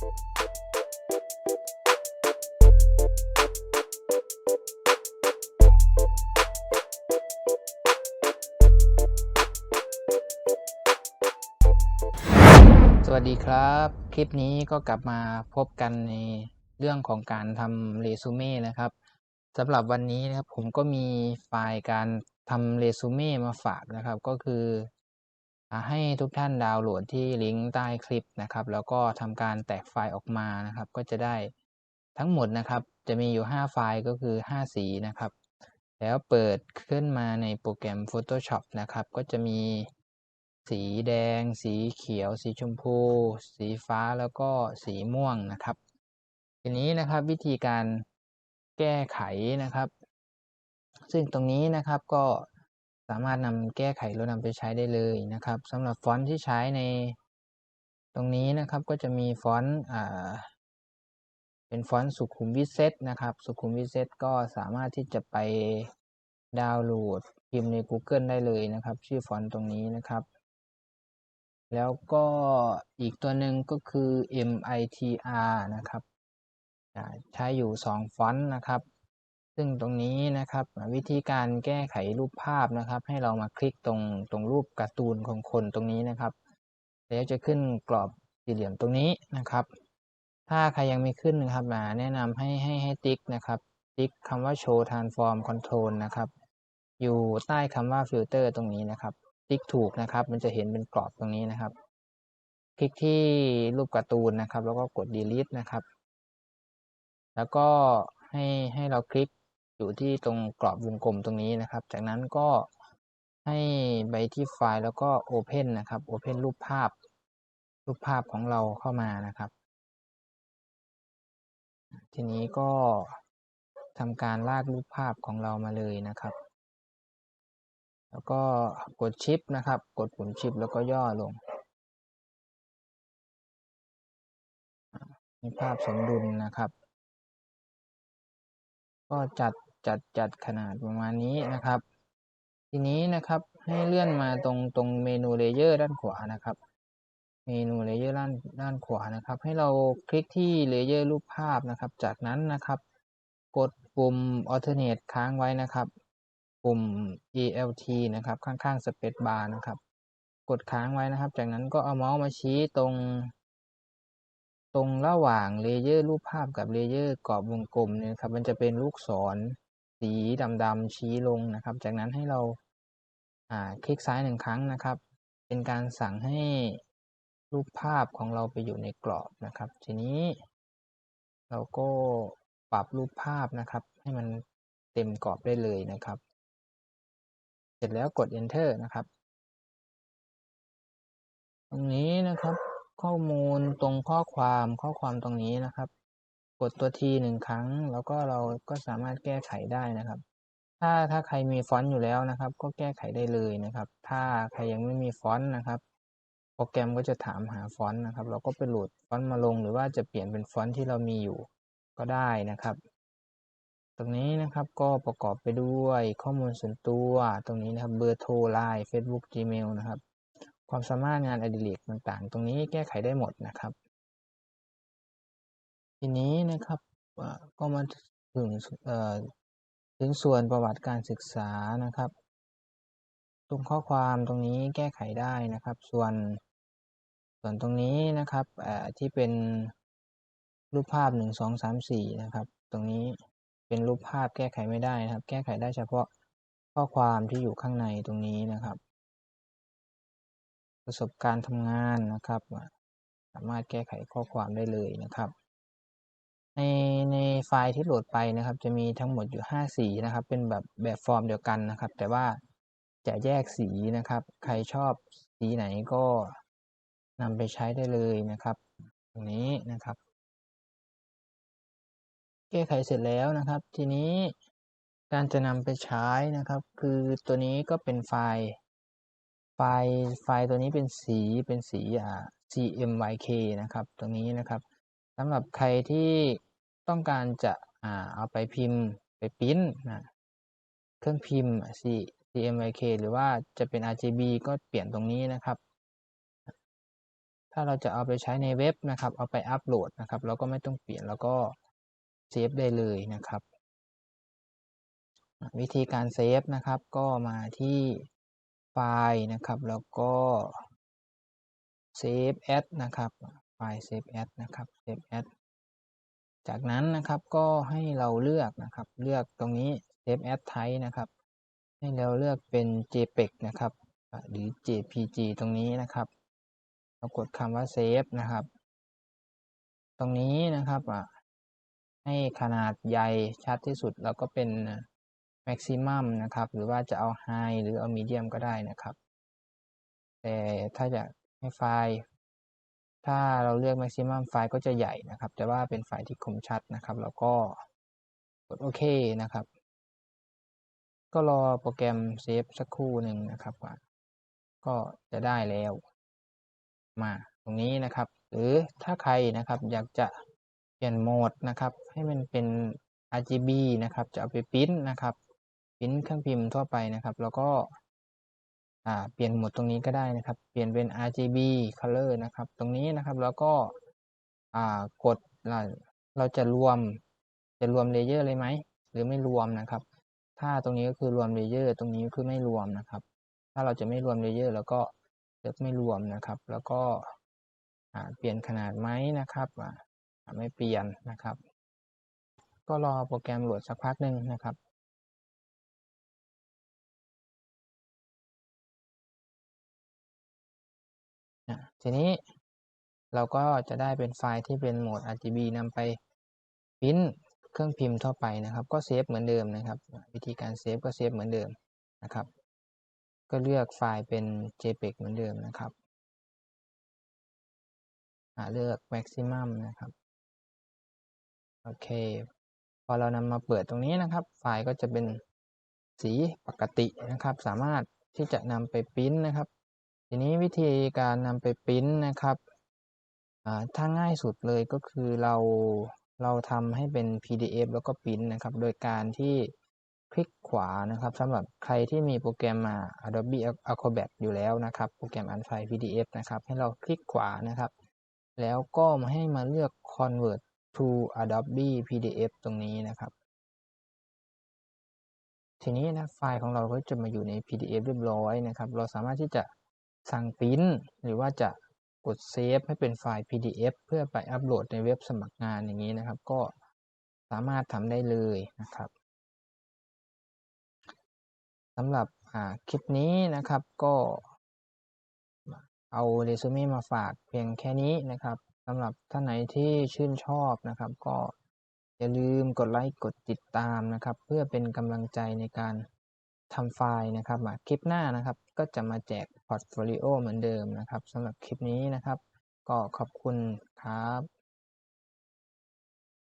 สวัสดีครับ คลิปนี้ก็กลับมาพบกันในเรื่องของการทำเรซูเม่นะครับสำหรับวันนี้นะครับผมก็มีไฟล์การทำเรซูเม่มาฝากนะครับ ก็คือ ให้ทุกท่านดาวน์โหลดที่ลิงก์ใต้คลิปนะครับ แล้วก็ทำการแตกไฟล์ออกมานะครับ ก็จะได้ทั้งหมดนะครับ จะมีอยู่ 5 ไฟล์ก็คือ 5 สีนะครับ แล้วเปิดขึ้นมาในโปรแกรม Photoshop นะครับ ก็จะมีสีแดง สีเขียว สีชมพู สีฟ้าแล้วก็สีม่วงนะครับ ทีนี้นะครับวิธีการแก้ไขนะครับ ซึ่งตรงนี้นะครับก็ สามารถนำแก้ไขแล้วนำไปใช้ได้เลยนะครับสำหรับฟอนต์ที่ใช้ในตรงนี้นะครับก็จะมีฟอนต์เป็นฟอนต์สุขุมวิทเซตนะครับ สุขุมวิทเซตก็สามารถที่จะไปดาวน์โหลดพิมพ์ใน Google ได้เลยนะครับ ชื่อฟอนต์ตรงนี้นะครับ แล้วก็อีกตัวหนึ่งก็คือ MITR นะครับใช้อยู่ 2 ฟอนต์นะครับ ซึ่งตรงนี้นะครับวิธีการแก้ไขรูปภาพนะครับ ให้เรามาคลิกตรงตรงรูปการ์ตูนของคนตรงนี้นะครับแล้วจะขึ้นกรอบสี่เหลี่ยมตรงนี้นะครับ ถ้าใครยังไม่ขึ้นนะครับมาแนะนำให้ให้ให้ติ๊กนะครับ ติ๊กคำว่า show transform control นะครับ อยู่ใต้คำว่า filter ตรงนี้นะครับ ติ๊กถูกนะครับ มันจะเห็นเป็นกรอบตรงนี้นะครับ คลิกที่รูปการ์ตูนนะครับ แล้วก็กด delete นะครับ แล้วก็ให้ให้เราคลิก อยู่ที่ตรงกรอบวงกลมตรงนี้นะครับ จากนั้นก็ให้ไปที่ไฟล์แล้วก็ Open นะครับ Open รูปภาพ รูปภาพของเราเข้ามานะครับ ทีนี้ก็ทำการลากรูปภาพของเรามาเลยนะครับ แล้วก็กดชิปนะครับ กดปุ่มชิปแล้วก็ย่อลงให้ภาพสมดุลนะครับ ก็จัด จัดจัดขนาดประมาณนี้นะครับ ทีนี้นะครับให้เลื่อนมาตรงตรงเมนูเลเยอร์ด้านขวานะครับ เมนูเลเยอร์ด้านด้านขวานะครับ ให้เราคลิกที่เลเยอร์รูปภาพนะครับ จากนั้นนะครับ กดปุ่ม alternate ค้างไว้นะครับ ปุ่ม alt นะครับ ข้างๆ space bar นะครับ กดค้างไว้นะครับ จากนั้นก็เอาเมาส์มาชี้ตรงตรงระหว่างเลเยอร์รูปภาพกับเลเยอร์กรอบวงกลมเนี่ยครับมันจะเป็นลูกศร สีดำๆชี้ลงนะครับ จากนั้นให้เราคลิกซ้ายหนึ่งครั้งนะครับ เป็นการสั่งให้รูปภาพของเราไปอยู่ในกรอบนะครับ ทีนี้เราก็ปรับรูปภาพนะครับ ให้มันเต็มกรอบได้เลยนะครับ เสร็จแล้วกด enter นะครับ ตรงนี้นะครับ ข้อมูลตรงข้อความข้อความตรงนี้นะครับ กดตัวทีหนึ่งครั้ง แล้วก็เราก็สามารถแก้ไขได้นะครับ ถ้าถ้าใครมีฟอนต์อยู่แล้วนะครับ ก็แก้ไขได้เลยนะครับ ถ้าใครยังไม่มีฟอนต์นะครับ โปรแกรมก็จะถามหาฟอนต์นะครับ เราก็ไปโหลดฟอนต์มาลง หรือว่าจะเปลี่ยนเป็นฟอนต์ที่เรามีอยู่ก็ได้นะครับ ตรงนี้นะครับก็ประกอบไปด้วยข้อมูลส่วนตัวตรงนี้นะครับเบอร์โทรไลน์ Facebook Gmail นะครับ ความสามารถงานอดิเรกต่างๆ ตรงนี้แก้ไขได้หมดนะครับ ทีนี้นะครับก็มาถึงถึงส่วนประวัติการศึกษานะครับ ตรงข้อความตรงนี้แก้ไขได้นะครับ ส่วนส่วนตรงนี้นะครับที่เป็นรูปภาพหนึ่งสองสามสี่นะครับ ตรงนี้เป็นรูปภาพแก้ไขไม่ได้นะครับ แก้ไขได้เฉพาะข้อความที่อยู่ข้างในตรงนี้นะครับ ประสบการณ์ทำงานนะครับ สามารถแก้ไขข้อความได้เลยนะครับ ในในไฟล์ที่โหลดไปนะครับ จะมีทั้งหมดอยู่ 5 สีนะครับ เป็นแบบแบบฟอร์มเดียวกันนะครับ แต่ว่าจะแยกสีนะครับ ใครชอบสีไหนก็นำไปใช้ได้เลยนะครับ ตรงนี้นะครับ แก้ไขเสร็จแล้วนะครับ ทีนี้การจะนำไปใช้นะครับ คือตัวนี้ก็เป็นไฟล์ไฟล์ไฟล์ตัวนี้เป็นสีเป็นสีอ่า CMYK นะครับ ตรงนี้นะครับสำหรับใครที่ ต้องการจะอ่าเอาไปพิมพ์ไปพิมพ์นะเครื่องพิมพ์ C CMYK หรือว่าจะเป็น RGB ก็เปลี่ยนตรงนี้นะครับ ถ้าเราจะเอาไปใช้ในเว็บนะครับ เอาไปอัปโหลดนะครับเราก็ไม่ต้องเปลี่ยนแล้วก็เซฟได้เลยนะครับ วิธีการเซฟนะครับก็มาที่ไฟล์นะครับ แล้วก็เซฟแอดนะครับไฟล์เซฟแอดนะครับเซฟแอด จากนั้นนะครับก็ให้เราเลือกนะครับ เลือกตรงนี้ Save as Type นะครับ ให้เราเลือกเป็น JPEG นะครับ หรือ JPG ตรงนี้นะครับเรากดคำว่า Save นะครับ ตรงนี้นะครับให้ขนาดใหญ่ชัดที่สุดแล้วก็เป็น Maximum นะครับ หรือว่าจะเอา High หรือเอา Medium ก็ได้นะครับ แต่ถ้าจะให้ไฟล์ ถ้าเราเลือก maximum ไฟล์ก็จะใหญ่นะครับ แต่ว่าเป็นไฟล์ที่คมชัดนะครับ แล้วก็กดโอเคนะครับ ก็รอโปรแกรมเซฟสักครู่หนึ่งนะครับก็จะได้แล้ว มาตรงนี้นะครับ หรือถ้าใครนะครับอยากจะเปลี่ยนโหมดนะครับ ให้มันเป็น RGB นะครับ จะเอาไปพิมพ์นะครับพิมพ์เครื่องพิมพ์ทั่วไปนะครับ แล้วก็ เปลี่ยนโหมดตรงนี้ก็ได้นะครับ เปลี่ยนเป็น RGB color นะครับ ตรงนี้นะครับแล้วก็กดเราเราจะรวมจะรวมเลเยอร์เลยไหมหรือไม่รวมนะครับ ถ้าตรงนี้ก็คือรวมเลเยอร์ตรงนี้คือไม่รวมนะครับ ถ้าเราจะไม่รวมเลเยอร์แล้วก็เลือกไม่รวมนะครับ แล้วก็เปลี่ยนขนาดไหมนะครับไม่เปลี่ยนนะครับ ก็รอโปรแกรมโหลดสักพักหนึ่งนะครับ ทีนี้เราก็จะได้เป็นไฟล์ที่เป็นโหมด RGB นำไปพิมพ์เครื่องพิมพ์ทั่วไปนะครับ ก็เซฟเหมือนเดิมนะครับ วิธีการเซฟก็เซฟเหมือนเดิมนะครับ ก็เลือกไฟล์เป็น JPEG เหมือนเดิมนะครับเลือก maximum นะครับ โอเค พอเรานำมาเปิดตรงนี้นะครับ ไฟล์ก็จะเป็นสีปกตินะครับ สามารถที่จะนำไปพิมพ์นะครับ ทีนี้วิธีการนำไปพิมพ์นะครับถ้าง่ายสุดเลยก็คือเราเราทำให้เป็น PDF แล้วก็พิมพ์นะครับ โดยการที่คลิกขวานะครับสำหรับใครที่มีโปรแกรมมา Adobe Acrobat อยู่แล้วนะครับ โปรแกรมอันไฟล์ PDF นะครับ ให้เราคลิกขวานะครับ แล้วก็มาให้มาเลือก Convert to Adobe PDF ตรงนี้นะครับ ทีนี้นะไฟล์ของเราก็จะมาอยู่ใน PDF เรียบร้อยนะครับ เราสามารถที่จะ สั่งพิมพ์หรือว่าจะกดเซฟให้เป็นไฟล์ PDF เพื่อไปอัปโหลดในเว็บสมัครงานอย่างนี้นะครับ ก็สามารถทำได้เลยนะครับสำหรับคลิปนี้นะครับก็เอาเรซูเม่มาฝากเพียงแค่นี้นะครับสำหรับท่านไหนที่ชื่นชอบนะครับ ก็อย่าลืมกดไลค์กดติดตามนะครับ เพื่อเป็นกำลังใจในการ ทำไฟล์นะครับคลิปหน้านะครับ ก็จะมาแจกพอร์ตโฟลิโอเหมือนเดิมนะครับสำหรับคลิปนี้นะครับ ก็ขอบคุณครับ